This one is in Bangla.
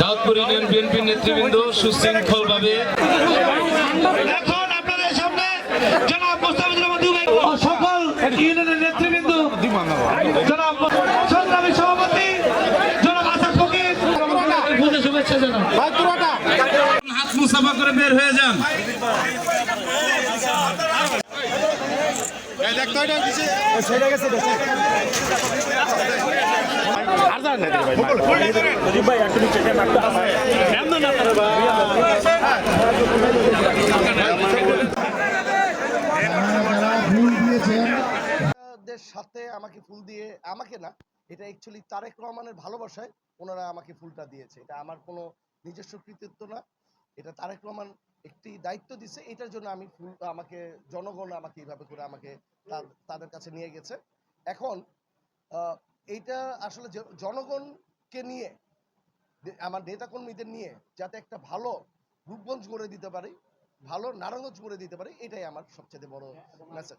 দাউদপুর ইউনিয়ন বিএনপির নেতৃবৃন্দ সুশৃঙ্খলভাবে। এখন আপনাদের সামনে জনাব মোস্তাফিজুর জনাব সংগ্রামী সভাপতি জনাব আসাদ ফকির। বুঝে শুভেচ্ছা জানান হাত মুসাফা করে বের হয়ে যান। দের সাথে আমাকে ফুল দিয়ে আমাকে না এটা অ্যাকচুয়ালি তারেক রহমানের ভালোবাসায় ওনারা আমাকে ফুলটা দিয়েছে। এটা আমার কোনো নিজস্ব কৃতিত্ব না। এটা তারেক রহমান একটি দায়িত্ব দিছে এটার জন্য আমি ফুল আমাকে জনগণ আমাকে এইভাবে করে আমাকে তাদের কাছে নিয়ে গেছে। এখন এইটা আসলে জনগণকে নিয়ে আমার নেতাকর্মীদের নিয়ে যাতে একটা ভালো রূপগঞ্জ করে দিতে পারি ভালো নারায়ণগঞ্জ করে দিতে পারি এটাই আমার সবচেয়ে বড় মেসেজ